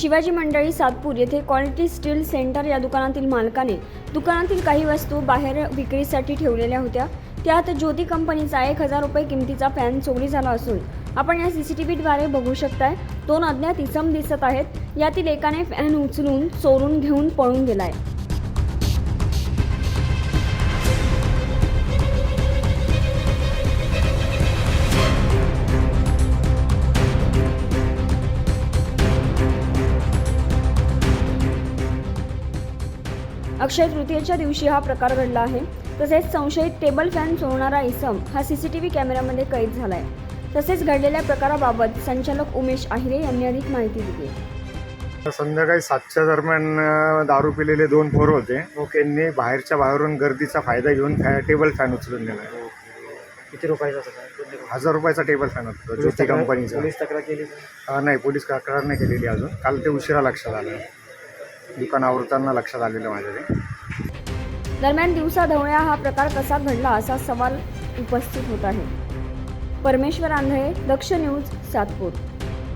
शिवाजी मंडळी सातपूर येथे quality steel centre या दुकानातील मालकाने दुकानातील काही वस्तू बाहेर विक्रीसाठी ठेवलेल्या होत्या. त्यात ज्योती कंपनीचा एक हजार रुपये किमतीचा फॅन चोरी झाला असून आपण या सी सी टी व्हीद्वारे बघू शकताय दोन अज्ञात इसम दिसत आहेत. यातील एकाने फॅन उचलून चोरून घेऊन पळून गेलाय. अक्षय तृतीयेच्या दिवशी हा प्रकार घडला आहे. तसेच संशयित टेबल फॅन चोरणारा इसम हा सीसीटीव्ही कॅमेऱ्यामध्ये कैद झालाय. तसेच घडलेल्या प्रकाराबाबत संचालक उमेश आहिरे यांनी अधिक माहिती दिली. संध्याकाळी सातच्या दरम्यान दारू पिलेले दोन पोरं होते. त्यांनी बाहेरच्या बाहेरून गर्दीचा फायदा घेऊन टेबल फॅन उचलून दिला किती रुपयाचा? हजार रुपयाचा टेबल फॅन होता. पोलीस ज्योती कंपनीचा. पोलीस तक्रार केली? नाही पोलीस तक्रार नाही केलेली अजून. काल ते उशिरा लक्षात आलं. दुकान आवरताना लक्षात आलेलं माझ्या ते दरम्यान दिवसा ढवळ्या हा प्रकार कसा घडला असा सवाल उपस्थित होत आहे. परमेश्वर आंधळे दक्ष न्यूज सातपूर.